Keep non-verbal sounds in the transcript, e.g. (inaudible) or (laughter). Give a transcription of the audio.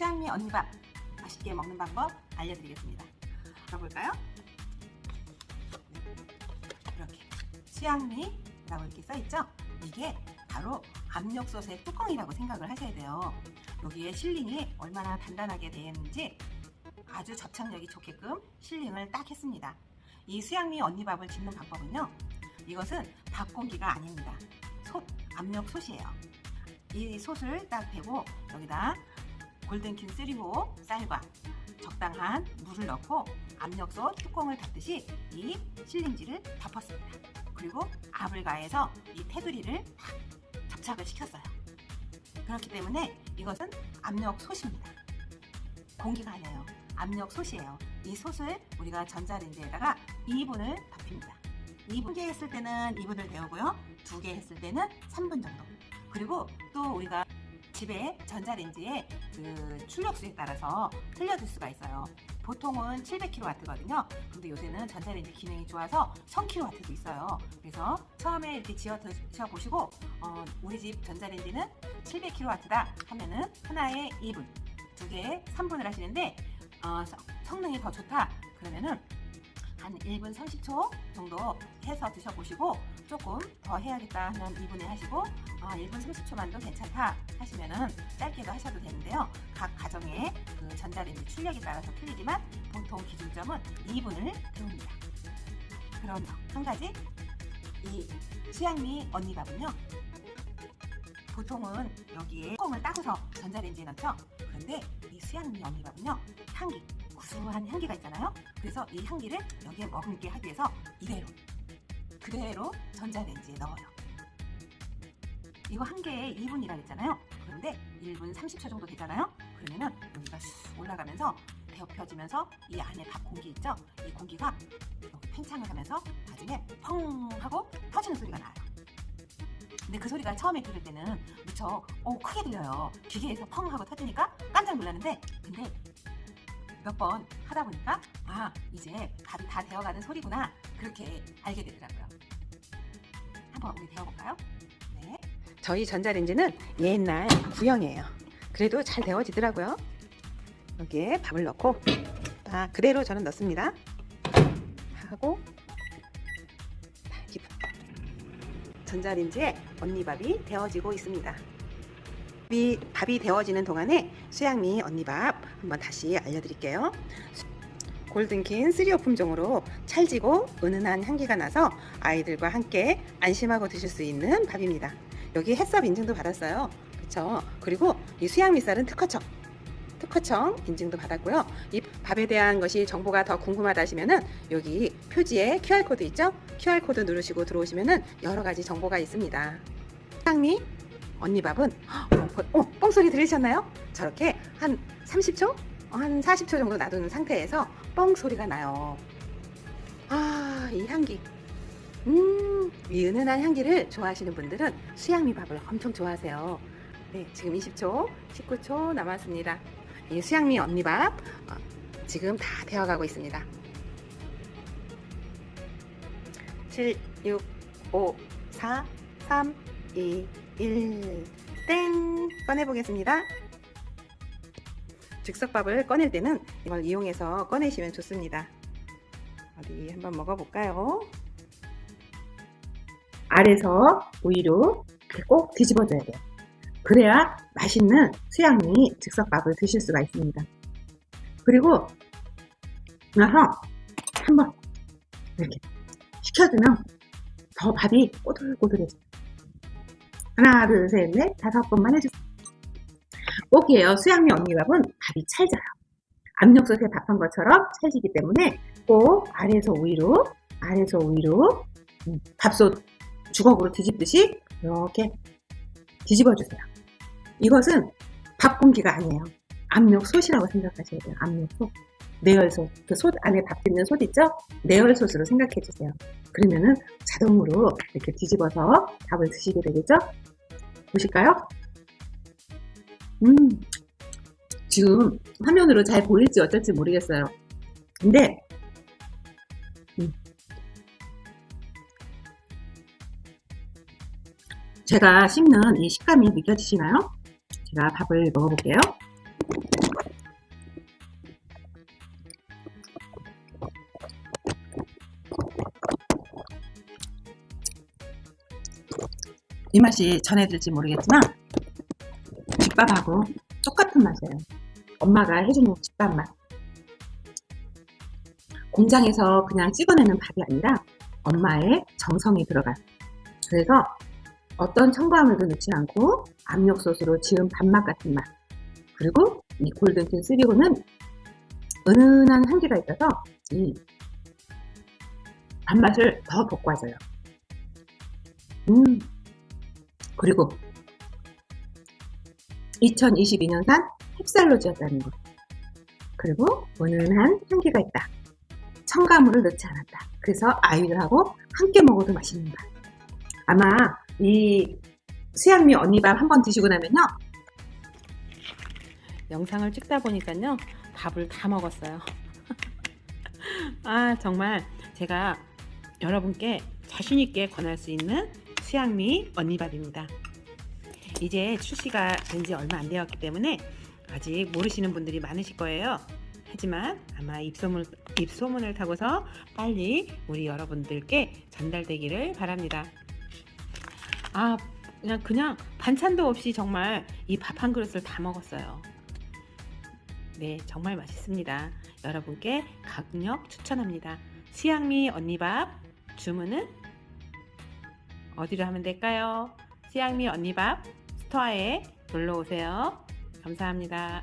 수양미 언니밥 맛있게 먹는 방법 알려드리겠습니다. 들어볼까요? 네. 이렇게 수양미라고 이렇게 써있죠? 이게 바로 압력솥의 뚜껑이라고 생각을 하셔야 돼요. 여기에 실링이 얼마나 단단하게 되어 있는지 아주 접착력이 좋게끔 실링을 딱 했습니다. 이 수양미 언니밥을 짓는 방법은요. 이것은 밥 공기가 아닙니다. 솥, 압력 솥이에요. 이 솥을 딱 대고 여기다 골든킨 3호 쌀과 적당한 물을 넣고 압력솥 뚜껑을 닫듯이 이 실링지를 덮었습니다. 그리고 압을 가해서 이 테두리를 딱 접착을 시켰어요. 그렇기 때문에 이것은 압력솥입니다. 공기가 아니에요. 압력솥이에요. 이 솥을 우리가 전자레인지에다가 2분을 덮입니다. 2분 개 했을 때는 2분을 데우고요. 두 개 했을 때는 3분 정도. 그리고 또 우리가 집에 전자레인지에 그 출력수에 따라서 틀려질 수가 있어요. 보통은 700kW거든요. 근데 요새는 전자레인지 기능이 좋아서 1000kW도 있어요. 그래서 처음에 이렇게 지어 드셔 보시고 어, 우리 집 전자레인지는 700kW다 하면은 하나에 2분, 두 개에 3분을 하시는데 어, 성- 성능이 더 좋다 그러면은 한 1분 30초 정도 해서 드셔보시고 조금 더 해야겠다 하면 2분에 하시고 아, 1분 30초만도 괜찮다 하시면은 짧게도 하셔도 되는데요. 각 가정의 그 전자레인지 출력에 따라서 틀리지만 보통 기준점은 2분을 태웁니다. 그럼 한 가지 이 수양미 언니밥은요. 보통은 여기에 뚜껑을 따고서 전자레인지에 넣죠. 그런데 이 수양미 언니밥은요. 향기, 구수한 향기가 있잖아요. 그래서 이 향기를 여기에 머금게 하기 위해서 이대로 그대로 전자레인지에 넣어요. 이거 한 개에 2분이라 했잖아요. 그런데 1분 30초 정도 되잖아요. 그러면은 여기가 쑥 올라가면서 데펴지면서 이 안에 밥 공기 있죠? 이 공기가 여기 팽창을 하면서 나중에 펑 하고 터지는 소리가 나요. 근데 그 소리가 처음에 들을 때는 무척 어, 크게 들려요. 기계에서 펑 하고 터지니까 깜짝 놀랐는데 근데 몇 번 하다 보니까 아 이제 밥이 다 되어가는 소리구나 그렇게 알게 되더라고요. 한번 우리 데워볼까요? 네. 저희 전자레인지는 옛날 구형이에요. 그래도 잘 데워지더라고요. 여기에 밥을 넣고 딱 그대로 저는 넣습니다. 하고 전자레인지에 언니밥이 데워지고 있습니다. 이 밥이 데워지는 동안에 수양미 언니밥 한번 다시 알려드릴게요. 골든킨 3호 품종으로 찰지고 은은한 향기가 나서 아이들과 함께 안심하고 드실 수 있는 밥입니다. 여기 햇섭 인증도 받았어요. 그렇죠? 그리고 이 수양미쌀은 특허청 특허청 인증도 받았고요. 이 밥에 대한 것이 정보가 더 궁금하다 하시면은 여기 표지에 QR 코드 있죠? QR 코드 누르시고 들어오시면은 여러 가지 정보가 있습니다. 수양미 언니 밥은 어, 뻥 소리 들으셨나요? 저렇게 한 30초, 한 40초 정도 놔두는 상태에서 뻥 소리가 나요. 아, 이 향기. 음, 이 은은한 향기를 좋아하시는 분들은 수양미 밥을 엄청 좋아하세요. 네, 지금 20초, 19초 남았습니다. 이 수양미 언니밥 어, 지금 다 되어가고 있습니다. 7, 6, 5, 4, 3, 2, 1. 땡! 꺼내보겠습니다. 즉석밥을 꺼낼 때는 이걸 이용해서 꺼내시면 좋습니다. 어디 한번 먹어볼까요? 아래서 우위로 이렇게 꼭 뒤집어줘야 돼요. 그래야 맛있는 수양미 즉석밥을 드실 수가 있습니다. 그리고 나서 한번 이렇게 식혀주면 더 밥이 꼬들꼬들해져요. 하나, 둘, 셋, 넷, 다섯 번만 해주세요. 꼭이에요. 수양미 언니밥은 밥이 찰져요. 압력솥에 밥한 것처럼 찰지기 때문에 꼭 아래에서 위로, 아래에서 위로 음, 밥솥 주걱으로 뒤집듯이 이렇게 뒤집어주세요. 이것은 밥 공기가 아니에요. 압력솥이라고 생각하셔야 돼요. 압력솥. 내열솥. 그 솥 안에 밥 빚는 솥 있죠? 내열솥으로 생각해 주세요. 그러면은 자동으로 이렇게 뒤집어서 밥을 드시게 되겠죠? 보실까요? 음, 지금 화면으로 잘 보일지 어쩔지 모르겠어요. 근데, 음, 제가 씹는 이 식감이 느껴지시나요? 제가 밥을 먹어볼게요. 이 맛이 전해질지 모르겠지만 집밥하고 똑같은 맛이에요. 엄마가 해주는 집밥 맛. 공장에서 그냥 찍어내는 밥이 아니라 엄마의 정성이 들어간. 그래서 어떤 첨가물도 넣지 않고 압력솥으로 지은 밥맛 같은 맛. 그리고 이 골든틴 3호는 은은한 향기가 있어서 이 밥맛을 더 돋궈줘요. 음. 그리고 2022년산 햅살로지였다는 것. 그리고 은은한 향기가 있다. 첨가물을 넣지 않았다. 그래서 아이들하고 함께 먹어도 맛있는 밥. 아마 이 수양미 언니밥 한번 드시고 나면요. 영상을 찍다 보니까요 밥을 다 먹었어요 (laughs) 아 정말 제가 여러분께 자신있게 권할 수 있는 수양미 언니밥입니다 이제 출시가 된 지 얼마 안 되었기 때문에 아직 모르시는 분들이 많으실 거예요 하지만 아마 입소문, 입소문을 타고서 빨리 우리 여러분들께 전달되기를 바랍니다 아 그냥 그냥 반찬도 없이 정말 이 밥 한 그릇을 다 먹었어요 네, 정말 맛있습니다. 여러분께 강력 추천합니다. 수양미 언니밥 주문은 어디로 하면 될까요? 수양미 언니밥 스토어에 놀러 오세요. 감사합니다.